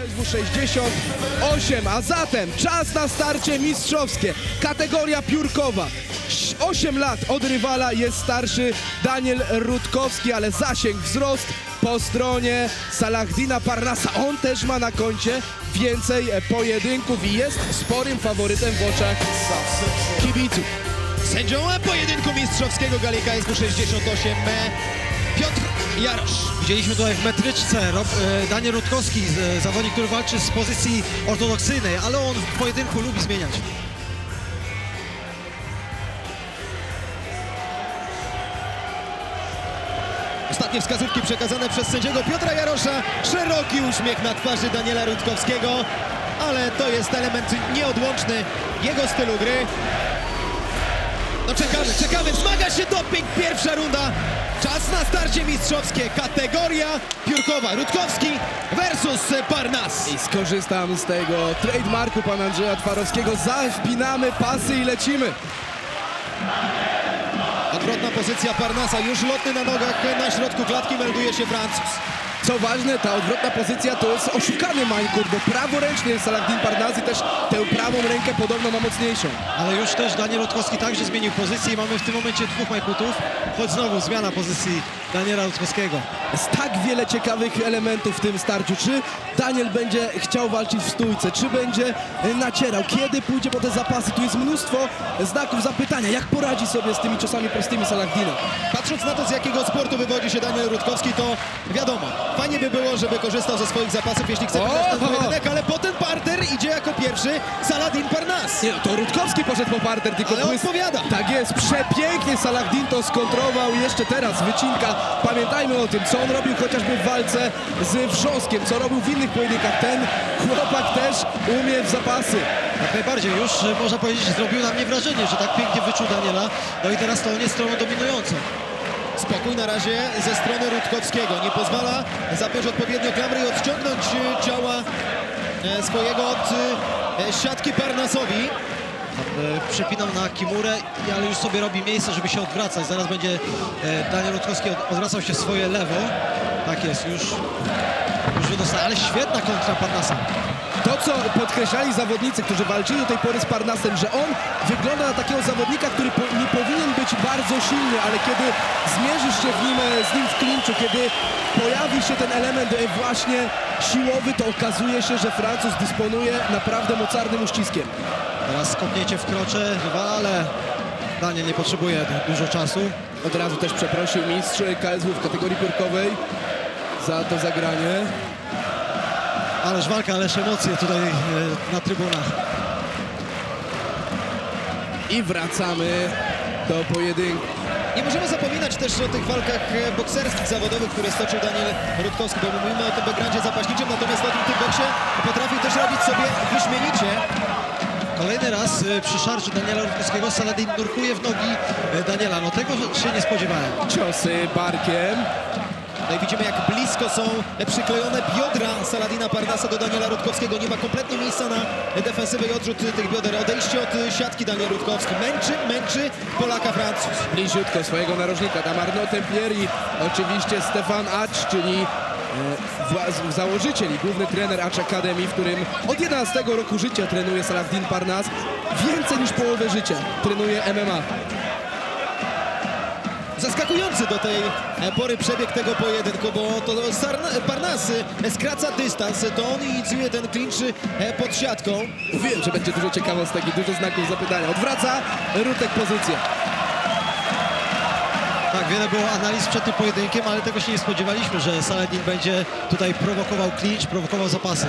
KSW 68, a zatem czas na starcie mistrzowskie. Kategoria piórkowa. 8 lat od rywala jest starszy Daniel Rutkowski, ale zasięg, wzrost po stronie Salahdina Parnasa. On też ma na koncie więcej e, pojedynków i jest sporym faworytem w oczach kibiców. Sędzią pojedynku mistrzowskiego gali KSW 68 Piotr Jarosz. Widzieliśmy tutaj w metryczce Rob, e, Daniel Rutkowski, z- zawodnik, który walczy z pozycji ortodoksyjnej, ale on w pojedynku lubi zmieniać. Ostatnie wskazówki przekazane przez sędziego Piotra Jarosza. Szeroki uśmiech na twarzy Daniela Rutkowskiego, ale to jest element nieodłączny jego stylu gry. No czekamy, czekamy, wzmaga się doping, pierwsza runda. Czas na starcie mistrzowskie, kategoria piórkowa. Rutkowski versus Parnas. I skorzystam z tego trademarku pana Andrzeja Twarowskiego. Zawpinamy pasy i lecimy. Odwrotna pozycja Parnasa, już lotny na nogach, na środku klatki melduje się Francuz. Co ważne, ta odwrotna pozycja to jest oszukany Mańkut, bo praworęczny jest Salahdin Parnas i też tę prawą rękę podobno ma mocniejszą. Ale już też Daniel Rutkowski także zmienił pozycję i mamy w tym momencie dwóch majkutów, choć znowu zmiana pozycji Daniela Rutkowskiego. Jest tak wiele ciekawych elementów w tym starciu. Czy Daniel będzie chciał walczyć w stójce, czy będzie e, nacierał, kiedy pójdzie po te zapasy. Tu jest mnóstwo znaków zapytania, jak poradzi sobie z tymi ciosami prostymi Salahdina. Patrząc na to, z jakiego sportu wywodzi się Daniel Rutkowski, to wiadomo, fajnie by było, żeby korzystał ze swoich zapasów, jeśli chce wygrać ten pojedynek, ale potem parter idzie jako pierwszy Saladin Parnas. Nie, no, to Rutkowski poszedł po parter, tylko Ale błysk- odpowiada. Tak jest, przepięknie Salahdin to skontrował. Jeszcze teraz wycinka. Pamiętajmy o tym, co on robił chociażby w walce z Wrzoskiem, co robił w innych pojedynkach. Ten chłopak też umie w zapasy. Jak najbardziej, już e, można powiedzieć, zrobił na mnie wrażenie, że tak pięknie wyczuł Daniela, no i teraz to on jest stroną dominującą. Spokój na razie ze strony Rutkowskiego. Nie pozwala zapiąć odpowiednio klamry i odciągnąć e, ciała e, swojego od e, siatki Parnasowi. Przepinał na Kimurę, ale już sobie robi miejsce, żeby się odwracać. Zaraz będzie Daniel Rutkowski od- odwracał się swoje lewo. Tak jest, już, już wydostaje, ale świetna kontra Parnasa. To, co podkreślali zawodnicy, którzy walczyli do tej pory z Parnasem, że on wygląda na takiego zawodnika, który po, nie powinien być bardzo silny, ale kiedy zmierzysz się w nim, e, z nim w klinczu, kiedy pojawi się ten element e, właśnie siłowy, to okazuje się, że Francuz dysponuje naprawdę mocarnym uściskiem. Teraz kopnięcie w krocze rywala, ale Daniel nie potrzebuje du- dużo czasu. Od razu też przeprosił mistrz KSW w kategorii piórkowej za to zagranie. Ależ walka, ależ emocje tutaj e, na trybunach. I wracamy do pojedynku. Nie możemy zapominać też o tych walkach e, bokserskich, zawodowych, które stoczył Daniel Rutkowski, bo mówimy o tym backgroundzie zapaśniczym, natomiast o tym boksie potrafił też robić sobie wyśmienicie. Kolejny raz e, przy szarży Daniela Rutkowskiego Saladin nurkuje w nogi Daniela. No tego się nie spodziewałem. Ciosy barkiem. No i widzimy, jak blisko są przyklejone biodra Saladina Parnasa do Daniela Rutkowskiego. Nie ma kompletnie miejsca na defensywę i odrzut tych bioder. Odejście od siatki Daniel Rutkowski. Męczy, męczy Polaka Francuz. bliziutko swojego narożnika. Tam Arnaud Templier i oczywiście Stefan Acz, czyli e, założyciel i główny trener Acz Academy, w którym od 11 roku życia trenuje Salahdin Parnas. Więcej niż połowę życia trenuje MMA. Zaskakujący do tej pory przebieg tego pojedynku, bo to Sarna- Parnas e, skraca dystans, to on inicjuje ten klincz e, pod siatką. Wiem, że będzie dużo ciekawostek i dużo znaków zapytania. Odwraca Rutek pozycję. Tak, wiele było analiz przed tym pojedynkiem, ale tego się nie spodziewaliśmy, że Saladin będzie tutaj prowokował clinch, prowokował zapasy.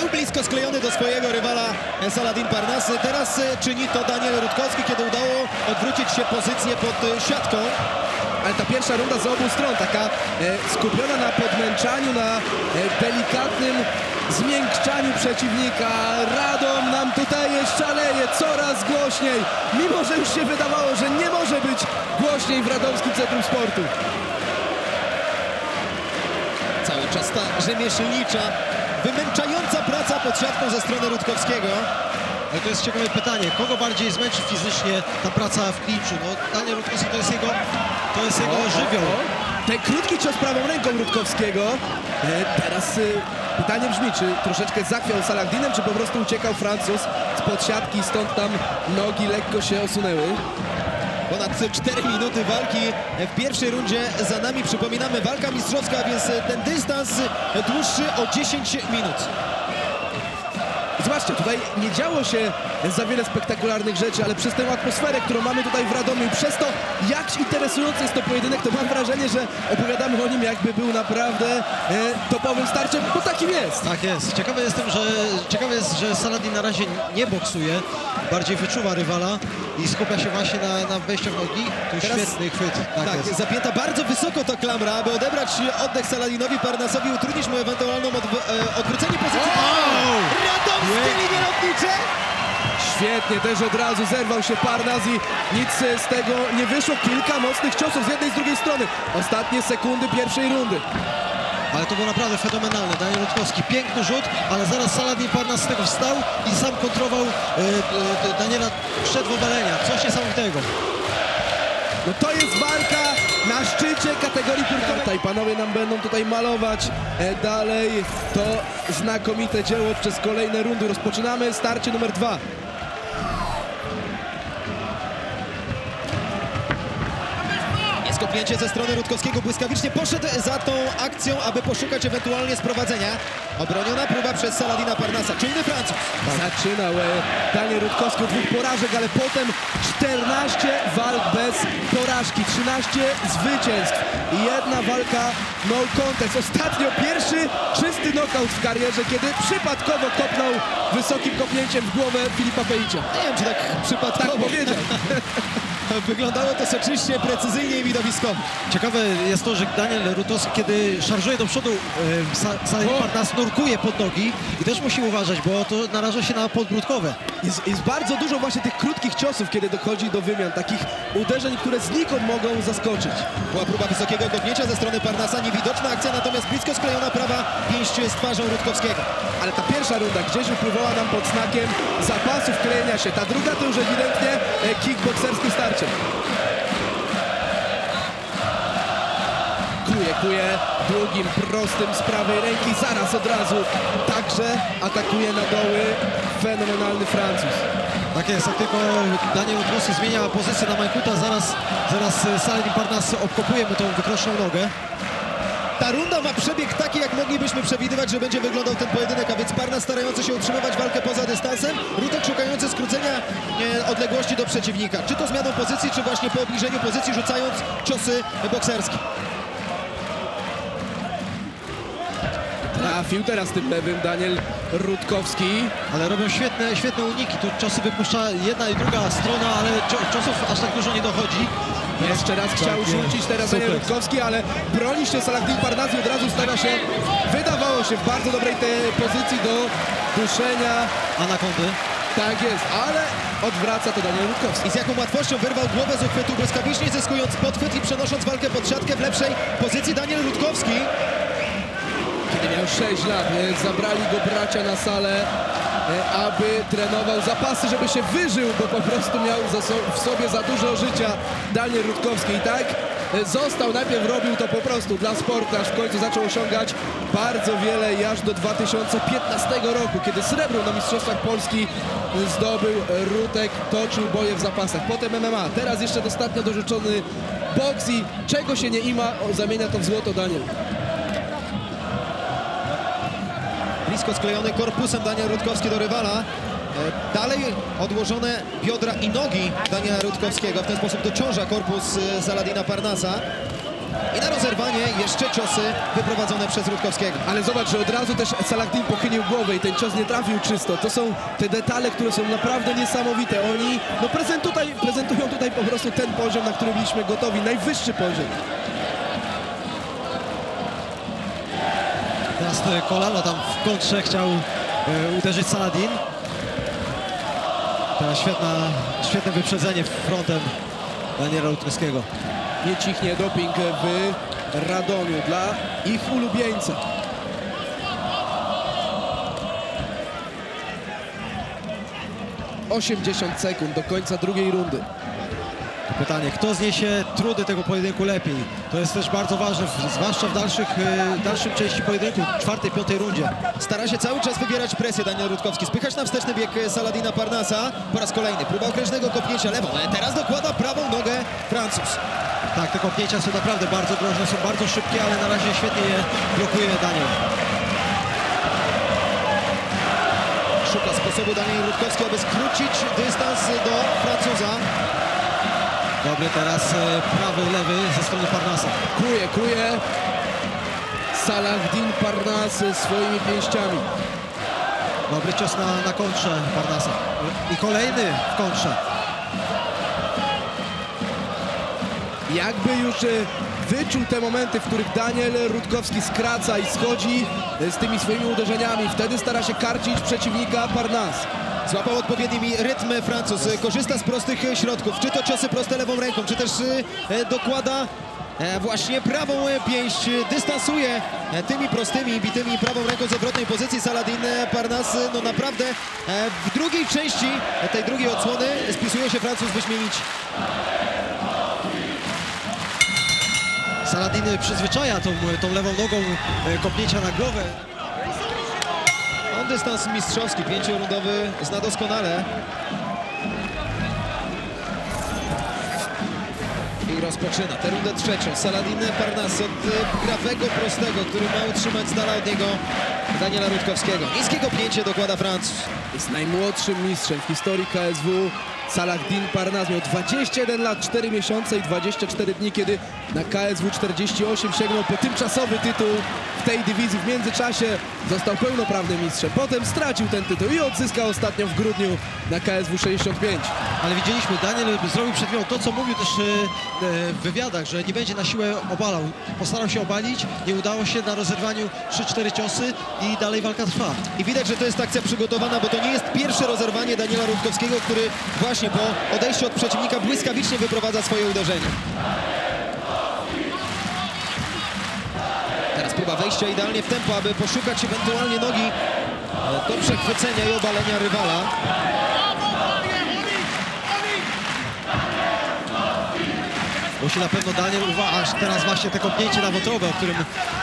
Był blisko sklejony do swojego rywala e, Saladin Parnas. Teraz e, czyni to Daniel Rutkowski, kiedy udało odwrócić się pozycję pod e, siatką. Ale ta pierwsza runda z obu stron, taka e, skupiona na podmęczaniu, na e, delikatnym zmiękczaniu przeciwnika. Radom nam tutaj szaleje coraz głośniej, mimo że już się wydawało, że nie może być głośniej w Radomskim Centrum Sportu. Cały czas ta rzemieślnicza, wymęczająca praca pod siatką ze strony Rutkowskiego. Ale to jest ciekawe pytanie, kogo bardziej zmęczy fizycznie ta praca w clinchu? No Daniel Rutkowski to jest jego, to jest jego żywioł. o. Ten krótki cios prawą ręką Rutkowskiego. E, teraz e, pytanie brzmi, czy troszeczkę zachwiał Saladinem, czy po prostu uciekał Francuz spod siatki, stąd tam nogi lekko się osunęły. Ponad 4 minuty walki w pierwszej rundzie za nami. Przypominamy, walka mistrzowska, więc ten dystans dłuższy o 10 minut. Zobaczcie, tutaj nie działo się za wiele spektakularnych rzeczy, ale przez tę atmosferę, którą mamy tutaj w Radomiu, przez to, jak interesujący jest to pojedynek, to mam wrażenie, że opowiadamy o nim jakby był naprawdę e, topowym starciem, bo takim jest. Tak jest. Ciekawy jestem, że ciekawe jest, że Saladin na razie nie boksuje, bardziej wyczuwa rywala i skupia się właśnie na, na wejściu w nogi. Tu Teraz- świetny chwyt. Tak, Tak, jest. zapięta bardzo wysoko ta klamra, aby odebrać oddech Saladinowi Parnasowi, utrudnić mu ewentualną odw- e, odwrócenie pozycji. Wow! Radomskie Pięknie. Linie lotnicze! Świetnie, też od razu zerwał się Parnaz i nic z tego nie wyszło. Kilka mocnych ciosów z jednej i z drugiej strony. Ostatnie sekundy pierwszej rundy. Ale to było naprawdę fenomenalne. Daniel Rutkowski, piękny rzut, ale zaraz Saladin Parnas z tego wstał i sam kontrował e, e, Daniela przed obalenia. Coś niesamowitego. No to jest walka na szczycie kategorii piórkowej. Tutaj panowie nam będą tutaj malować e, dalej to znakomite dzieło przez kolejne rundy. Rozpoczynamy starcie numer dwa. Jest kopnięcie ze strony Rutkowskiego. Błyskawicznie poszedł za tą akcją, aby poszukać ewentualnie sprowadzenia. Obroniona próba przez Saladina Parnasa. Czujny Francuz. Zaczynał e, Daniel Rutkowski od dwóch porażek, ale potem 14 walk bez porażki, 13 zwycięstw jedna walka no contest. Ostatnio pierwszy czysty knockout w karierze, kiedy przypadkowo kopnął wysokim kopnięciem w głowę Filipa Pejcia. Nie wiem, czy tak przypadkowo. Tak powiedział. Wyglądało to soczyście, precyzyjnie i widowiskowo. Ciekawe jest to, że Daniel Rutowski, kiedy szarżuje do przodu, e, Sa-! Parnas nurkuje pod nogi i też musi uważać, bo to naraża się na podbródkowe. Jest, jest bardzo dużo właśnie tych krótkich ciosów, kiedy dochodzi do wymian, takich uderzeń, które znikąd mogą zaskoczyć. Była próba wysokiego kopnięcia ze strony Parnasa. Niewidoczna akcja, natomiast blisko sklejona prawa pięść z twarzą Rutkowskiego. Ale ta pierwsza runda gdzieś upływała nam pod znakiem zapasów klejenia się. Ta druga to już ewidentnie e, kickbokserskie starcie. Kuje, kuje długim, prostym z prawej ręki. Zaraz od razu także atakuje na doły fenomenalny Francuz. Tak jest, jak tylko Daniel Rutowski zmienia pozycję na Majkuta, zaraz, zaraz e, Saladin Parnas obkopuje mu tą wykroczną nogę. Ta runda ma przebieg taki, jak moglibyśmy przewidywać, że będzie wyglądał ten pojedynek, a więc Parnas starający się utrzymywać walkę poza dystansem, Rutek szukający skrócenia e, odległości do przeciwnika. Czy to zmianą pozycji, czy właśnie po obniżeniu pozycji, rzucając ciosy bokserskie. Trafił teraz tym lewym Daniel Rutkowski. Ale robią świetne, świetne uniki. Tu ciosy wypuszcza jedna i druga strona, ale cio- ciosów aż tak dużo nie dochodzi. Jeszcze raz chciał Tak, rzucić teraz. Daniel Rutkowski, ale broni się Saladin Parnazi od razu stawia się, wydawało się, w bardzo dobrej pozycji do duszenia. Anakondy. Tak jest, ale odwraca to Daniel Rutkowski. I z jaką łatwością wyrwał głowę z uchwytu, błyskawicznie zyskując podchwyt i przenosząc walkę pod siatkę w lepszej pozycji Daniel Rutkowski. Kiedy miał 6 lat, e, zabrali go bracia na salę, aby trenował zapasy, żeby się wyżył, bo po prostu miał w sobie za dużo życia Daniel Rutkowski. I tak e, został, najpierw robił to po prostu dla sportu, aż w końcu zaczął osiągać bardzo wiele aż do 2015 roku, kiedy srebro na Mistrzostwach Polski e, zdobył e, Rutek, toczył boje w zapasach. Potem MMA, teraz jeszcze ostatnio dorzucony boks i czego się nie ima, zamienia to w złoto Daniel. Blisko sklejony korpusem Daniel Rutkowski do rywala. E, Dalej odłożone biodra i nogi Daniela Rutkowskiego. W ten sposób dociąża korpus e, Saladina Parnasa. I na rozerwanie jeszcze ciosy wyprowadzone przez Rutkowskiego. Ale zobacz, że od razu też Saladin pochylił głowę i ten cios nie trafił czysto. To są te detale, które są naprawdę niesamowite. Oni no prezent tutaj, prezentują tutaj po prostu ten poziom, na który byliśmy gotowi. Najwyższy poziom. Kolano tam w kontrze chciał e, uderzyć Saladin. Teraz świetna, świetne wyprzedzenie frontem Daniela Rutkowskiego. Nie cichnie doping w Radomiu dla ich ulubieńca. Osiemdziesiąt sekund do końca drugiej rundy. Pytanie, kto zniesie trudy tego pojedynku lepiej? To jest też bardzo ważne, zwłaszcza w dalszych, e, dalszym części pojedynku, czwartej, piątej rundzie. Stara się cały czas wywierać presję Daniel Rutkowski. Spychać na wsteczny bieg Saladina Parnasa. Po raz kolejny próba okrężnego kopnięcia lewą. Teraz dokłada prawą nogę Francuz. Tak, te kopnięcia są naprawdę bardzo groźne, są bardzo szybkie, ale na razie świetnie je blokuje Daniel. Szuka sposobu Daniel Rutkowski, aby skrócić dystans do Francuza. Dobry teraz e, prawy, lewy ze strony Parnasa. Kuje, kuje. Salahdin Parnas swoimi pięściami. Dobry cios na, na kontrze Parnasa. I kolejny w kontrze. Jakby już e, wyczuł te momenty, w których Daniel Rutkowski skraca i schodzi e, z tymi swoimi uderzeniami. Wtedy stara się karcić przeciwnika Parnas. Złapał odpowiedni rytm Francuz. Korzysta z prostych środków. Czy to ciosy proste lewą ręką, czy też e, dokłada e, właśnie prawą pięść. Dystansuje e, tymi prostymi, bitymi prawą ręką z odwrotnej pozycji Saladin Parnas. No naprawdę w drugiej części tej drugiej odsłony spisuje się Francuz wyśmienicie. Saladin przyzwyczaja tą, tą lewą nogą kopnięcia na głowę. On dystans mistrzowski, pięciorundowy, zna doskonale. I rozpoczyna tę rundę trzecią. Saladin Parnas od e, prawego prostego, który ma utrzymać z dala od niego Daniela Rutkowskiego. Niskie kopnięcie dokłada Francuz. Jest najmłodszym mistrzem w historii KSW. Salahdin Parnas miał 21 lat, 4 miesiące i 24 dni, kiedy na KSW 48 sięgnął po tymczasowy tytuł w tej dywizji. W międzyczasie został pełnoprawnym mistrzem. Potem stracił ten tytuł i odzyskał ostatnio w grudniu na KSW 65. Ale widzieliśmy, Daniel zrobił przed chwilą to, co mówił też e, e, w wywiadach, że nie będzie na siłę obalał. Postarał się obalić, nie udało się na rozerwaniu 3-4 ciosy i dalej walka trwa. I widać, że to jest akcja przygotowana, bo to nie jest pierwsze rozerwanie Daniela Rutkowskiego, który właśnie po odejściu od przeciwnika błyskawicznie wyprowadza swoje uderzenie. Próba wejścia idealnie w tempo, aby poszukać ewentualnie nogi do przechwycenia i obalenia rywala. Musi na pewno Daniel uważać, teraz właśnie te kopnięcie na wątrobę, o którym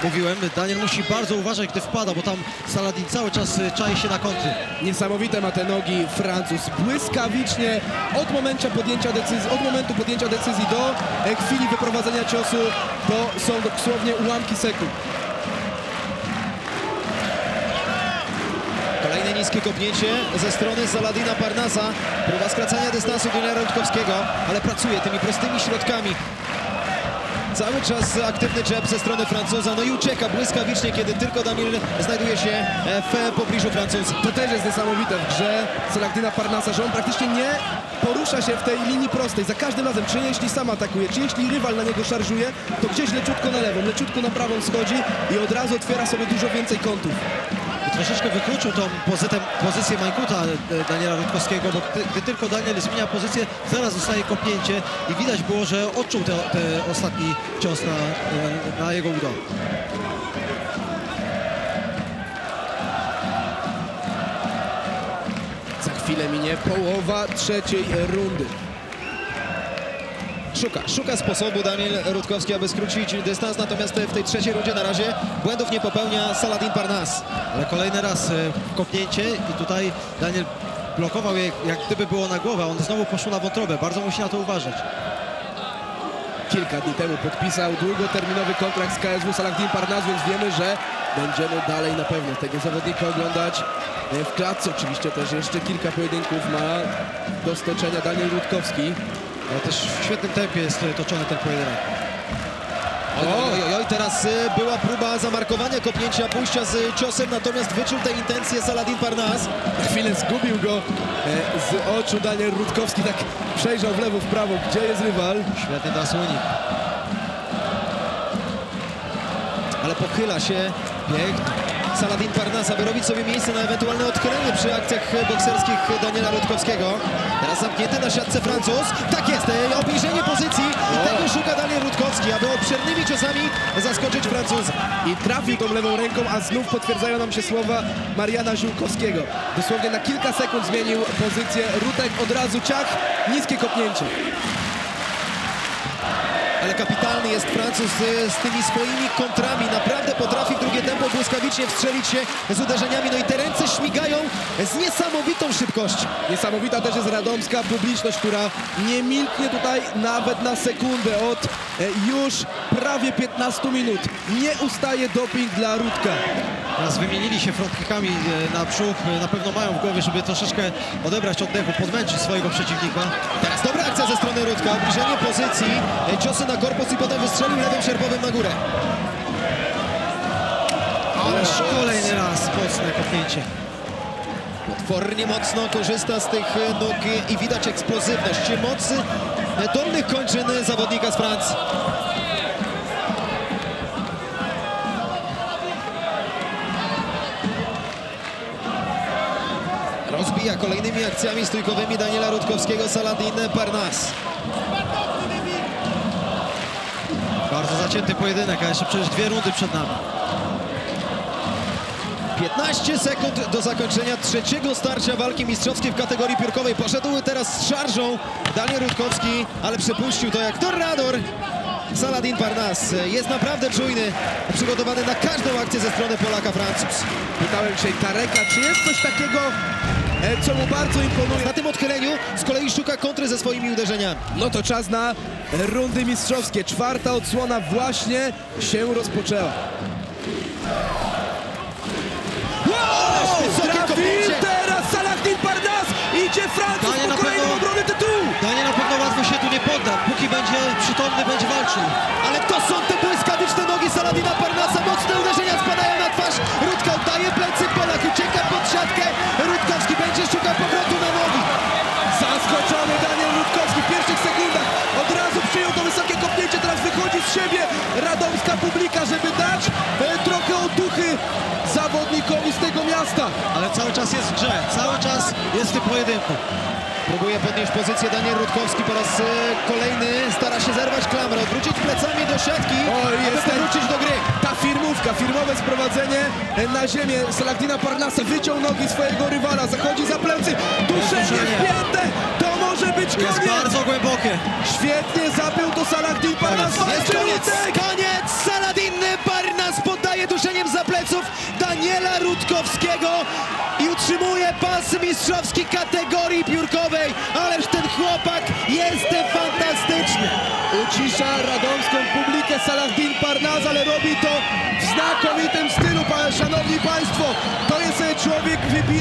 mówiłem. Daniel musi bardzo uważać, gdy wpada, bo tam Saladin cały czas e, czai się na kontry. Niesamowite ma te nogi Francuz. Błyskawicznie od momentu podjęcia decyzji, od momentu podjęcia decyzji do e, chwili wyprowadzenia ciosu to są dosłownie ułamki sekund. Kolejne niskie kopnięcie ze strony Saladina Parnasa. Próba skracania dystansu Daniela Rutkowskiego, ale pracuje tymi prostymi środkami. Cały czas aktywny jab ze strony Francuza, no i ucieka błyskawicznie, kiedy tylko Daniel znajduje się e, w pobliżu Francuza. To też jest niesamowite w grze Salakdyna Parnasa, że on praktycznie nie porusza się w tej linii prostej. Za każdym razem, czy jeśli sam atakuje, czy jeśli rywal na niego szarżuje, to gdzieś leciutko na lewą, leciutko na prawą schodzi i od razu otwiera sobie dużo więcej kątów. Troszeczkę wykluczył tą pozytę, pozycję Majkuta e, Daniela Rutkowskiego, bo gdy, gdy tylko Daniel zmienia pozycję, zaraz dostaje kopnięcie i widać było, że odczuł ten te ostatni cios na, e, na jego udo. Za chwilę minie połowa trzeciej rundy. Szuka, szuka sposobu Daniel Rutkowski, aby skrócić dystans, natomiast w tej trzeciej rundzie na razie błędów nie popełnia Saladin Parnas. Ale kolejny raz e, kopnięcie i tutaj Daniel blokował je, jak gdyby było na głowę. On znowu poszło na wątrobę. Bardzo musi na to uważać. Kilka dni temu podpisał długoterminowy kontrakt z KSW Salakdin Parnas, więc wiemy, że będziemy dalej na pewno tego zawodnika oglądać e, w klatce. Oczywiście też jeszcze kilka pojedynków ma do stoczenia Daniel Rutkowski. Ale też w świetnym tempie jest toczony ten pojedynek. Oj, oj, oj, oj, teraz y, była próba zamarkowania kopnięcia, pójścia z ciosem, natomiast wyczuł te intencje Saladin Parnas. Na chwilę zgubił go e, z oczu Daniel Rutkowski, tak przejrzał w lewo, w prawo, gdzie jest rywal. Świetny unik. ale pochyla się bieg Saladin Parnas, aby robić sobie miejsce na ewentualne odchylenie przy akcjach bokserskich Daniela Rutkowskiego. Teraz zamknięty na siatce Francuz. Tak jest, e, obniżenie pozycji i tego szuka Daniel Rutkowski, aby obszernymi ciosami zaskoczyć Francuza. I trafił tą lewą ręką, a znów potwierdzają nam się słowa Mariana Ziółkowskiego. Dosłownie na kilka sekund zmienił pozycję. Rutek od razu ciach, niskie kopnięcie. Ale kapitalny jest Francuz z, z tymi swoimi kontrami. Naprawdę potrafi w drugie tempo błyskawicznie wstrzelić się z uderzeniami. No i te ręce śmigają z niesamowitą szybkością. Niesamowita też jest radomska publiczność, która nie milknie tutaj nawet na sekundę od e, już prawie 15 minut. Nie ustaje doping dla Rudka. Teraz wymienili się frontkikami e, na brzuch. E, Na pewno mają w głowie, żeby troszeczkę odebrać oddechu, podmęczyć swojego przeciwnika. Teraz dobra akcja ze strony Rudka, obniżenie pozycji, e, ciosy na korpus i potem wystrzelił lewym sierpowym na górę. Ależ kolejny raz mocne kopnięcie. Potwornie mocno korzysta z tych nóg i widać eksplozywność, mocy kolejnymi akcjami stójkowymi Daniela Rutkowskiego Saladin Parnas. Bardzo zacięty pojedynek, a jeszcze przecież dwie rundy przed nami. 15 sekund do zakończenia trzeciego starcia walki mistrzowskiej w kategorii piórkowej. Poszedł teraz z szarżą Daniel Rutkowski, ale przepuścił to jak tornador. Saladin Parnas jest naprawdę czujny, przygotowany na każdą akcję ze strony Polaka Francuz. Pytałem dzisiaj Tareka, czy jest coś takiego, e, co mu bardzo imponuje. Na tym odchyleniu z kolei szuka kontry ze swoimi uderzeniami. No to czas na rundy mistrzowskie. Czwarta odsłona właśnie się rozpoczęła. Wow! Trafił teraz Saladin Parnas! Idzie Francuz po na kolejną pewno- obronę tytułu! Danie na pewno łatwo się tu nie podda. Będzie przytomny, będzie walczył. Ale to są te błyskawiczne nogi Saladina Parnasa. Mocne uderzenia spadają na twarz. Rutka oddaje plecy, Polak ucieka pod siatkę. Rutkowski będzie szukał powrotu na nogi. Zaskoczony Daniel Rutkowski w pierwszych sekundach od razu przyjął to wysokie kopnięcie, teraz wychodzi z siebie radomska publika, żeby dać e, trochę otuchy zawodnikowi z tego miasta. Ale cały czas jest w grze. Cały czas jest w tym pojedynku. Próbuje podnieść pozycję Daniel Rutkowski po raz e, kolejny. Stara się zerwać klamrę, odwrócić plecami do siatki, Oj, aby jest powrócić do gry. Ta firmówka, firmowe sprowadzenie e, na ziemię Saladina Parnasa, wyciął nogi swojego rywala, zachodzi za plecy, duszenie wpięte, to może być Jest koniec! bardzo głębokie. Świetnie zapiął to Saladin Parnas, Jest koniec, koniec! Saladin Parnas poddaje duszeniem za pleców Daniela Rutkowskiego i utrzymuje pas mistrzowski kategorii piórkowej. Ależ ten chłopak jest fantastyczny. Ucisza radomską publikę Saladin Parnaz, ale robi to w znakomitym stylu, szanowni państwo.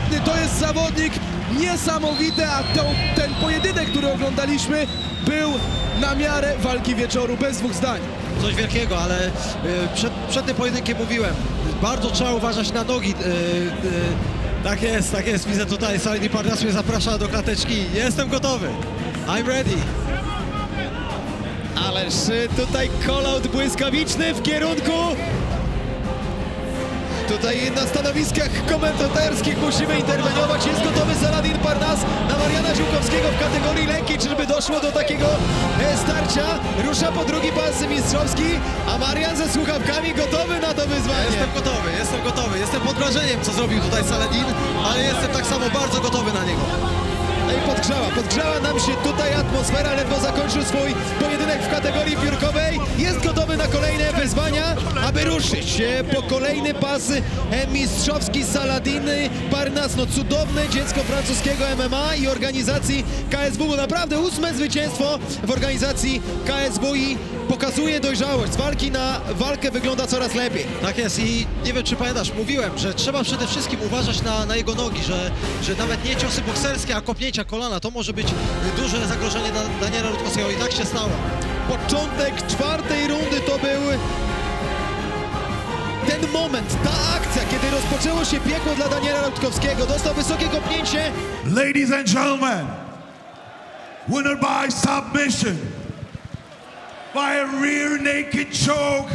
To jest e, człowiek wybitny, to jest zawodnik niesamowity, a to, ten pojedynek, który oglądaliśmy, był na miarę walki wieczoru, bez dwóch zdań. Coś wielkiego, ale y, przed, przed tym pojedynkiem mówiłem. Bardzo trzeba uważać na nogi. y, y, tak jest, tak jest. Widzę tutaj Salini Parnas mnie zaprasza do klateczki. Jestem gotowy. I'm ready. Ależ y, tutaj call-out błyskawiczny w kierunku... Tutaj na stanowiskach komentatorskich musimy interweniować. Jest gotowy Saladin Parnas na Mariana Ziółkowskiego w kategorii lękiej. Czyżby doszło do takiego e, starcia? Rusza po drugi pas mistrzowski, a Marian ze słuchawkami gotowy na to wyzwanie. Jestem gotowy, jestem gotowy. Jestem pod wrażeniem, co zrobił tutaj Saladin, ale jestem tak samo bardzo gotowy na niego. Podgrzała, podgrzała nam się tutaj atmosfera, ledwo zakończył swój pojedynek w kategorii piórkowej. Jest gotowy na kolejne wyzwania, aby ruszyć po kolejny pas mistrzowski Saladiny Parnas. No cudowne dziecko francuskiego MMA i organizacji KSW, bo naprawdę ósme zwycięstwo w organizacji KSW i pokazuje dojrzałość. Z walki na walkę wygląda coraz lepiej. Tak jest i nie wiem, czy pamiętasz, mówiłem, że trzeba przede wszystkim uważać na, na jego nogi, że, że nawet nie ciosy bokserskie, a kopnięcia kolana, to może być duże zagrożenie dla Daniela Rutkowskiego i tak się stało. Początek czwartej rundy to był ten moment, ta akcja, kiedy rozpoczęło się piekło dla Daniela Rutkowskiego. Dostał wysokie kopnięcie. Ladies and gentlemen, winner by submission, by a rear naked choke,